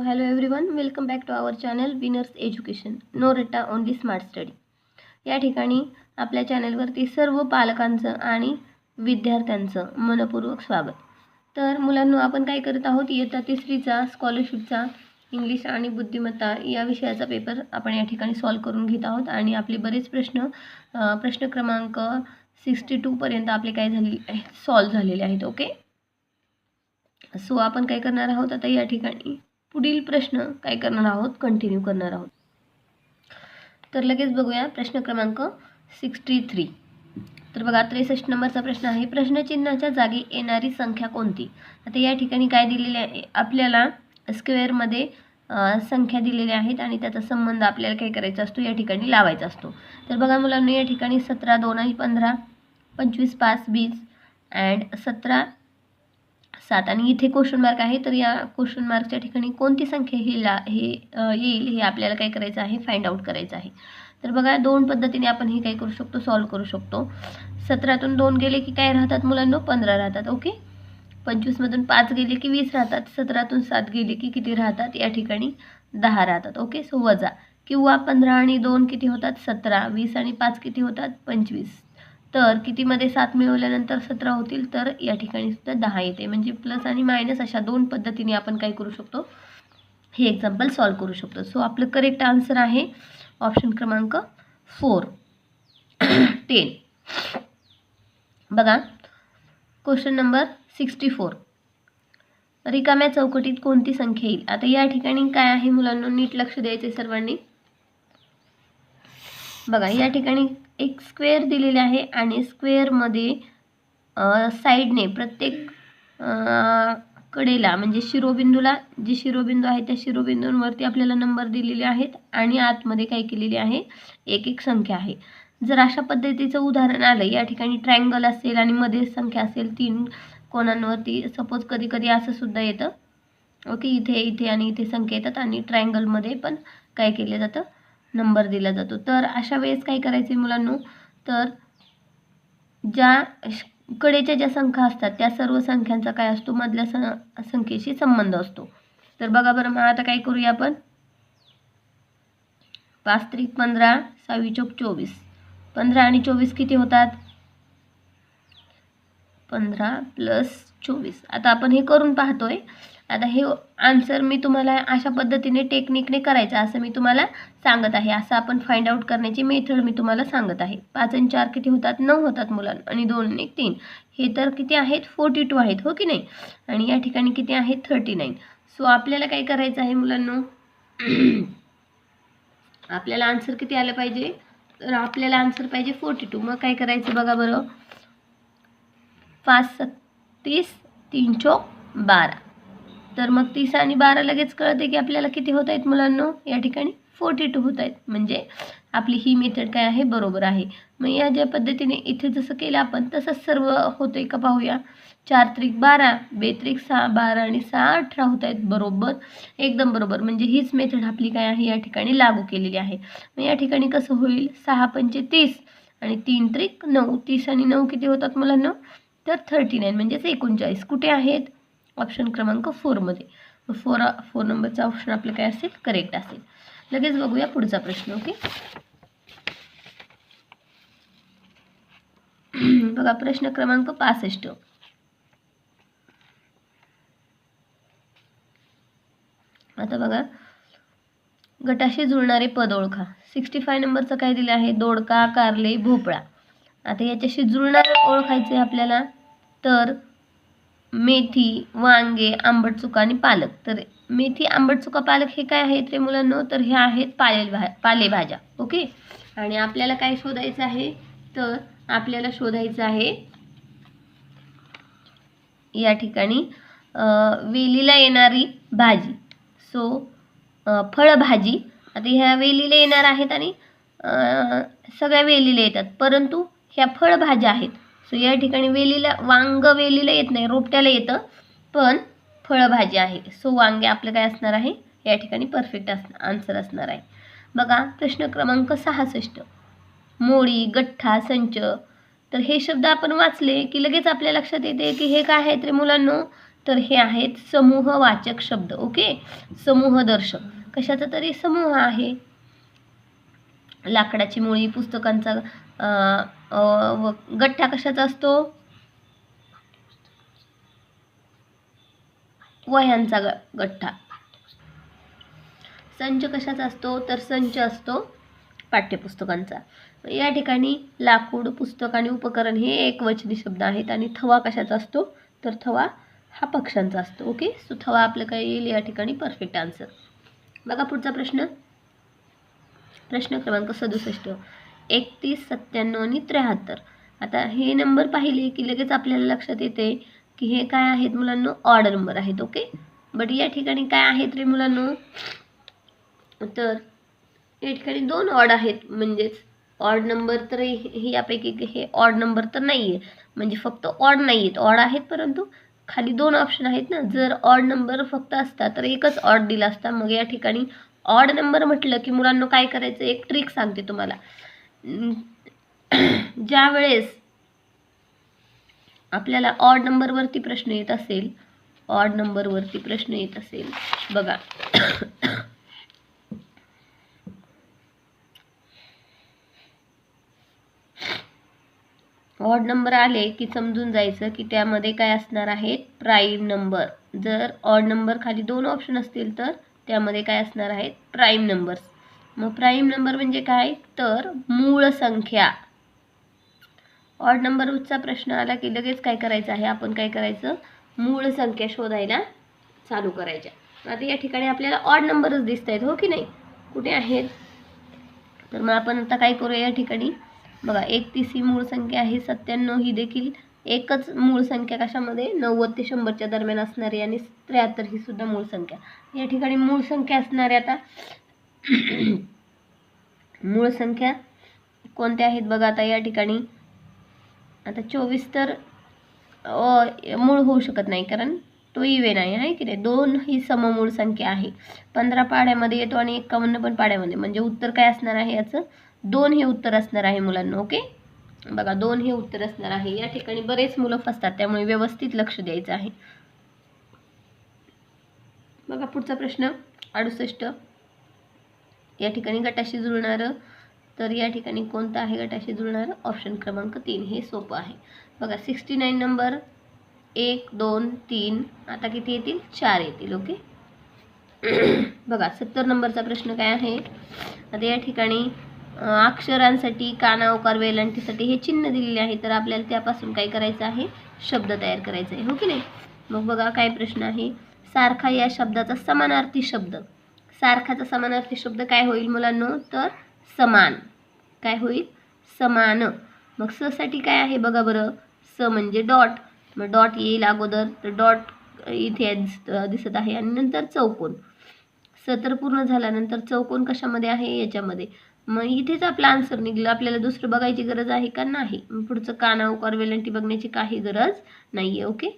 So hello everyone welcome back to our channel winners education no rote only smart study या ठिकाणी आपल्या चॅनलवरती सर्व पालकांचं आणि विद्यार्थ्यांचं मनपूर्वक स्वागत. तर मुलांनो आपण काय करत आहोत? इयत्ता तिसरीचा स्कॉलरशिपचा इंग्लिश आणि बुद्धिमत्ता या विषयाचा पेपर आपण या ठिकाणी सॉल्व करून घेत आहोत आणि आपले बरेच प्रश्न प्रश्न क्रमांक सिक्स्टी टूपर्यंत आपले काय झाले सॉल्व झालेले आहेत ओके सो आपण काय करणार आहोत? आता या ठिकाणी पुढील प्रश्न काय करणार आहोत? कंटिन्यू करणार आहोत. तर लगेच बघूया प्रश्न क्रमांक सिक्स्टी थ्री तर बघा त्रेसष्ट नंबरचा प्रश्न आहे. प्रश्नचिन्हाच्या जागी येणारी संख्या कोणती? आता या ठिकाणी काय दिलेले आहे? आपल्याला स्क्वेअरमध्ये संख्या दिलेल्या आहेत आणि त्याचा संबंध आपल्याला काय करायचा असतो? या ठिकाणी लावायचा असतो. तर बघा मुलांना या ठिकाणी सतरा दोन आणि पंधरा पंचवीस पाच वीस अँड सतरा सात. आणि इथे क्वेश्चन मार्क आहे तर या क्वेश्चन मार्कच्या ठिकाणी कोणती संख्या ही ला हे येईल हे आपल्याला काय करायचं आहे फाइंड आउट करायचं आहे. तर बघा दोन पद्धतीने आपण हे काय करू शकतो सॉल्व करू शकतो. सतरातून दोन गेले की काय राहतात मुलांना? पंधरा राहतात ओके पंचवीसमधून पाच गेले की वीस राहतात. सतरातून सात गेले की किती राहतात? या ठिकाणी दहा राहतात ओके सो वजा. किंवा पंधरा आणि दोन किती होतात? सतरा. वीस आणि पाच किती होतात? पंचवीस. तर कितीमध्ये सात मिळवल्यानंतर सतरा होतील तर या ठिकाणी सुद्धा दहा येते. म्हणजे प्लस आणि मायनस अशा दोन पद्धतीने आपण काय करू शकतो? हे एक्झाम्पल सॉल्व करू शकतो. सो आपलं करेक्ट आन्सर आहे ऑप्शन क्रमांक फोर टेन बघा. क्वेश्चन नंबर सिक्स्टी फोर रिकाम्या चौकटीत कोणती संख्या येईल? आता या ठिकाणी काय आहे मुलांना? नीट लक्ष द्यायचे सर्वांनी. बघा या ठिकाणी एक स्क्वेअर दिलेले आहे आणि स्क्वेअरमध्ये साईडने प्रत्येक कडेला म्हणजे शिरोबिंदूला जे शिरोबिंदू आहे त्या शिरोबिंदूंवरती आपल्याला नंबर दिलेले आहेत आणि आतमध्ये काय केलेले आहे एक एक संख्या आहे. जर अशा पद्धतीचं उदाहरण आलं या ठिकाणी ट्रायंगल असेल आणि मध्ये संख्या असेल तीन कोणांवरती सपोज कधी कधी असं सुद्धा येतं. ओके इथे इथे आणि इथे संख्या येतात आणि ट्रायंगलमध्ये पण काय केलं जातं? नंबर दिला जातो. तर अशा वेळेस काय करायचे मुलांनो? तर ज्या कडेच्या ज्या संख्या असतात त्या सर्व संख्यांचा काय असतो? मधल्या संख्येशी संबंध असतो. तर बघा बरं मग आता काय करूया आपण? पाच त्रिक पंधरा सहावी चौक चोवीस. पंधरा आणि चोवीस किती होतात? पंधरा प्लस चोवीस. आता आपण हे करून पाहतोय. आता हे आन्सर मी तुम्हाला अशा पद्धतीने टेक्निकने करायचं असं मी तुम्हाला सांगत आहे. असं आपण फाइंड आउट करण्याची मेथड मी तुम्हाला सांगत आहे. पाच आणि चार किती होतात? नऊ होतात मुलांना. आणि दोन आणि एक तीन. हे तर किती आहेत? फोर्टी टू आहेत हो की नाही? आणि या ठिकाणी किती आहेत थर्टी नाईन सो आपल्याला काय करायचं आहे मुलांना? आपल्याला आन्सर किती आलं पाहिजे? तर आपल्याला आन्सर पाहिजे फोर्टी टू मग काय करायचं बघा बरं. पाच सत्तीस तीन चौक बारा. तर मग तीस आणि बारा लगेच कळते की आपल्याला किती होत आहेत मुलांनो? या ठिकाणी फोर्टी टू होत आहेत. म्हणजे आपली ही मेथड काय आहे? बरोबर आहे. मग या ज्या पद्धतीने इथे जसं केलं आपण तसंच सर्व होतंय का पाहूया. चार त्रिक बारा बेत्रिक सहा बारा आणि सहा अठरा होत आहेत. बरोबर? एकदम बरोबर. म्हणजे हीच मेथड आपली काय आहे? या ठिकाणी लागू केलेली आहे. मग या ठिकाणी कसं होईल? सहा पंचे तीस आणि तीन त्रिक नऊ. तीस आणि नऊ किती होतात मुलांना? तर थर्टी नाईन म्हणजेच एकोणचाळीस. कुठे आहेत? ऑप्शन क्रमांक फोरमध्ये फोर फोर नंबरचा ऑप्शन आपलं काय असेल? करेक्ट असेल. लगेच बघूया पुढचा प्रश्न ओके बघा प्रश्न क्रमांक पासष्ट. आता बघा. गटाशी जुळणारे पद ओळखा. सिक्स्टी फाय नंबरचं काय दिलं आहे? दोडका कारले भोपळा. आता याच्याशी जुळणारे ओळखायचे आपल्याला तर मेथी वांगे आंबट चुका आणि पालक. तर मेथी आंबट चुका पालक हे काय आहेत रे मुलांनो? तर हे आहेत पालेल भा पालेभाज्या. ओके? आणि आपल्याला काय शोधायचं आहे? तर आपल्याला शोधायचं आहे या ठिकाणी वेलीला येणारी भाजी. सो फळभाजी. आता ह्या वेलीला येणार आहेत आणि सगळ्या वेलीला येतात. परंतु ह्या फळभाज्या आहेत. सो या ठिकाणी वेलीला वांग वेलीला येत नाही रोपट्याला येतं पण फळभाजी आहे. सो वांगे आपलं काय असणार आहे? या ठिकाणी परफेक्ट असणार आन्सर असणार आहे. बघा प्रश्न क्रमांक सहासष्ट. मोळी गठ्ठा संच. तर हे शब्द आपण वाचले की लगेच आपल्या लक्षात येते की हे काय आहेत रे मुलांनो? तर हे आहेत समूहवाचक शब्द ओके? समूहदर्शक कशाचा तरी समूह आहे. लाकडाची मुळी पुस्तकांचा व गठ्ठा कशाचा असतो? वह्यांचा ग गठ्ठा. संच कशाचा असतो? तर संच असतो पाठ्यपुस्तकांचा. या ठिकाणी लाकूड पुस्तक आणि उपकरण हे एक वचनी शब्द आहेत आणि थवा कशाचा असतो? तर थवा हा पक्ष्यांचा असतो. ओके? सो थवा आपलं काय येईल या ठिकाणी? परफेक्ट आन्सर बघा पुढचा प्रश्न. प्रश्न क्रमांक सदुसष्ट. एकतीस सत्त्याण्णव आणि त्र्याहत्तर. आता हे नंबर पाहिले की लगेच आपल्याला लक्षात येते की हे काय आहेत मुलांना? ऑड नंबर आहेत ओके बट या ठिकाणी काय आहेत रे मुलांना? तर या ठिकाणी दोन ऑड आहेत म्हणजेच ऑड नंबर तर हे- हे यापैकी हे ऑड नंबर तर नाही आहे म्हणजे फक्त ऑड नाही आहेत ऑड आहेत परंतु खाली दोन ऑप्शन आहेत ना. जर ऑड नंबर फक्त असता तर एकच ऑड दिला असता. मग या ठिकाणी ऑड नंबर म्हटलं की मुलांना काय करायचं? एक ट्रिक सांगते तुम्हाला. ज्या वेळेस आपल्याला ऑड नंबरवरती प्रश्न येत असेल ऑड नंबरवरती प्रश्न येत असेल बघा. ऑड नंबर आले की समजून जायचं की त्यामध्ये काय असणार आहेत प्राईम नंबर जर ऑड नंबर खाली दोन ऑप्शन असतील तर त्यामध्ये काय असणार आहेत प्राईम नंबर्स मग प्राईम नंबर म्हणजे काय? तर मूळ संख्या. ऑड नंबरचा प्रश्न आला की लगेच काय करायचं आहे? आपण काय करायचं? मूळ संख्या शोधायला चालू करायच्या. आता या ठिकाणी आपल्याला ऑड नंबरच दिसत आहेत हो की नाही? कुठे आहेत? तर मग आपण आता काय करूया या ठिकाणी? बघा एकतीस ही मूळ संख्या आहे सत्त्याण्णव ही देखील एकच मूळ संख्या कशामध्ये? नव्वद ते शंभरच्या दरम्यान असणारी आणि त्र्याहत्तर ही सुद्धा मूळ संख्या. या ठिकाणी मूळ संख्या असणाऱ्या आता मूळ संख्या कोणत्या आहेत बघा आता या ठिकाणी. आता चोवीस तर मूळ होऊ शकत नाही कारण तो इवेन आहे आहे की नाही? दोन ही सममूळ संख्या आहे. पंधरा पाड्यामध्ये येतो आणि एकावन्न पण पाड्यामध्ये. म्हणजे उत्तर काय असणार आहे याचं? दोन हे उत्तर असणार आहे मुलांना ओके? बघा दोन हे उत्तर असणार आहे. या ठिकाणी बरेच मुलं फसतात त्यामुळे व्यवस्थित लक्ष द्यायचं आहे. बघा पुढचा प्रश्न. अडुसष्ट. या ठिकाणी गटाशी जुळणारं. तर या ठिकाणी कोणतं आहे गटाशी जुळणारं? ऑप्शन क्रमांक तीन. हे सोपं आहे. बघा सिक्स्टी नाईन नंबर एक दोन तीन. आता किती येतील? चार येतील ओके? बघा सत्तर नंबरचा प्रश्न काय आहे? आता या ठिकाणी अक्षरांसाठी कानावकार वेलांटीसाठी हे चिन्ह दिलेले आहे. तर आपल्याला त्यापासून काय करायचं आहे? शब्द तयार करायचा आहे हो की नाही? मग बघा काय प्रश्न आहे? सारखा या शब्दाचा समानार्थी शब्द. सारखाचा समानार्थी शब्द काय होईल मुलांनो? तर समान. काय होईल? समान. मग स साठी काय आहे बघा बरं. स म्हणजे डॉट. मग डॉट येईल अगोदर. तर डॉट इथे दिसत दिसत आहे. आणि नंतर चौकोन. स तर पूर्ण झाल्यानंतर चौकोन कशामध्ये आहे? याच्यामध्ये. मग इथेच आपला आन्सर निघलं. आपल्याला दुसरं बघायची गरज आहे का? नाही. पुढचं काना उकार वेलंटी बघण्याची काही गरज नाही आहे ओके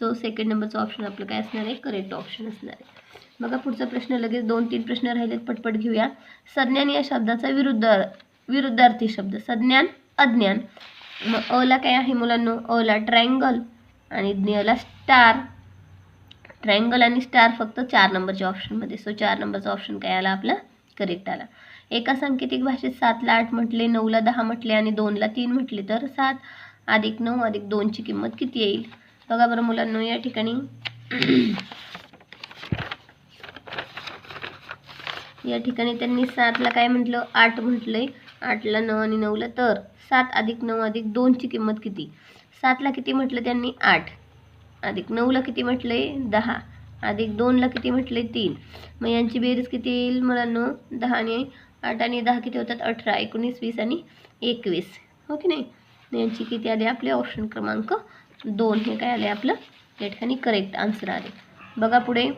सो सेकंड नंबरचं ऑप्शन आपलं काय असणार आहे? करेक्ट ऑप्शन असणार आहे. बघा पुढचा प्रश्न लगेच दोन तीन प्रश्न राहिलेत पटपट घेऊया. संज्ञान या शब्दाचा विरुद्ध विरुद्धार्थी शब्द. संज्ञान अज्ञान. मग अला काय आहे मुलांनो? अला ट्रायंगल आणि ज्ञला स्टार ट्रायंगल आणि स्टार फक्त चार नंबरच्या ऑप्शनमध्ये सो चार नंबरचा ऑप्शन काय आला? आपला करेक्ट आला. एका सांकेतिक भाषेत सातला आठ म्हटले नऊला दहा म्हटले आणि दोनला तीन म्हटले तर सात. अधिक नऊ अधिक दोनची किंमत किती येईल? बघा बरं मुलांनो या ठिकाणी या ठिकाणी त्यांनी सातला काय म्हटलं? आठ म्हटलंय. आठला नऊ आणि नऊला तर सात अधिक नऊ अधिक दोनची किंमत किती? सातला किती म्हटलं त्यांनी? आठ. अधिक नऊला किती म्हटलंय? दहा. अधिक दोनला किती म्हटले तीन. मग यांची बेरीज किती येईल मुलांनो? दहा आणि आठ आणि दहा किती होतात? अठरा. एकोणीस वीस आणि एकवीस. हो की नाही? यांची किती आले आपले? ऑप्शन क्रमांक दोन. हे काय आले आपलं? या ठिकाणी करेक्ट आन्सर आले. बघा पुढे.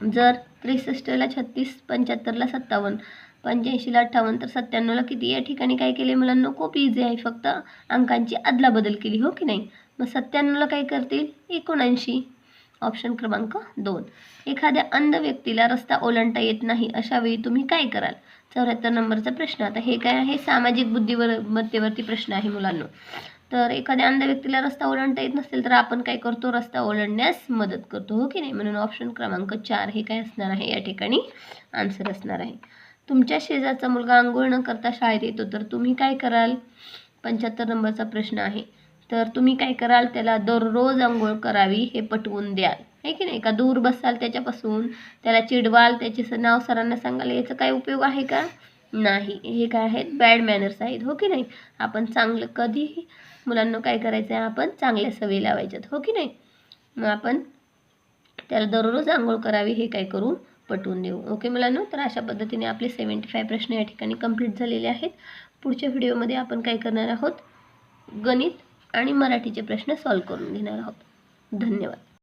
जर त्रेसष्टला छत्तीस पंच्याहत्तरला सत्तावन्न पंच्याऐंशीला अठ्ठावन्न तर सत्त्याण्णवला किती? या ठिकाणी काय केले मुलांना? खूप इझी आहे. फक्त अंकांची अदलाबदल केली हो की नाही? मग सत्त्याण्णवला काय करतील? एकोणऐंशी. ऑप्शन क्रमांक दोन. एखाद्या अंध व्यक्तीला रस्ता ओलांडता येत नाही अशा वेळी तुम्ही काय कराल? चौऱ्याहत्तर नंबरचा प्रश्न. आता हे काय आहे? सामाजिक बुद्धीवर मत्तेवरती प्रश्न आहे मुलांना. तर एखाद्या अंध व्यक्तीला रस्ता ओलांडता येत नसेल तर आपण काय करतो? रस्ता ओलांडण्यास मदत करतो हो की नाही? म्हणून ऑप्शन क्रमांक चार हे काय असणार आहे? या ठिकाणी आन्सर असणार आहे. तुमच्या शेजारचा मुलगा आंघोळ न करता शाळेत येतो तर तुम्ही काय कराल? पंच्याहत्तर नंबरचा प्रश्न आहे. तर तुम्ही काय कराल? त्याला दररोज आंघोळ करावी हे पटवून द्याल. आहे की नाही? का दूर बसाल त्याच्यापासून? त्याला चिडवाल त्याचे नाव सरांना सांगाल याचा काय उपयोग आहे का? नाही. हे काय आहेत? बॅड मॅनर्स आहेत हो की नाही? आपण चांगलं कधीही मुलांना काय करायचं आहे आपण चांगल्या सवयी लावायच्यात. हो की नाही? मग आपण त्याला दररोज आंघोळ करावी हे काय करू पटवून देऊ. ओके मुलांनो? तर अशा पद्धतीने आपले सेवन्टी फाय प्रश्न या ठिकाणी कंप्लीट झालेले आहेत. पुढच्या व्हिडिओमध्ये आपण काय करणार आहोत? गणित आणि मराठीचे प्रश्न सॉल्व करून घेणार आहोत. धन्यवाद.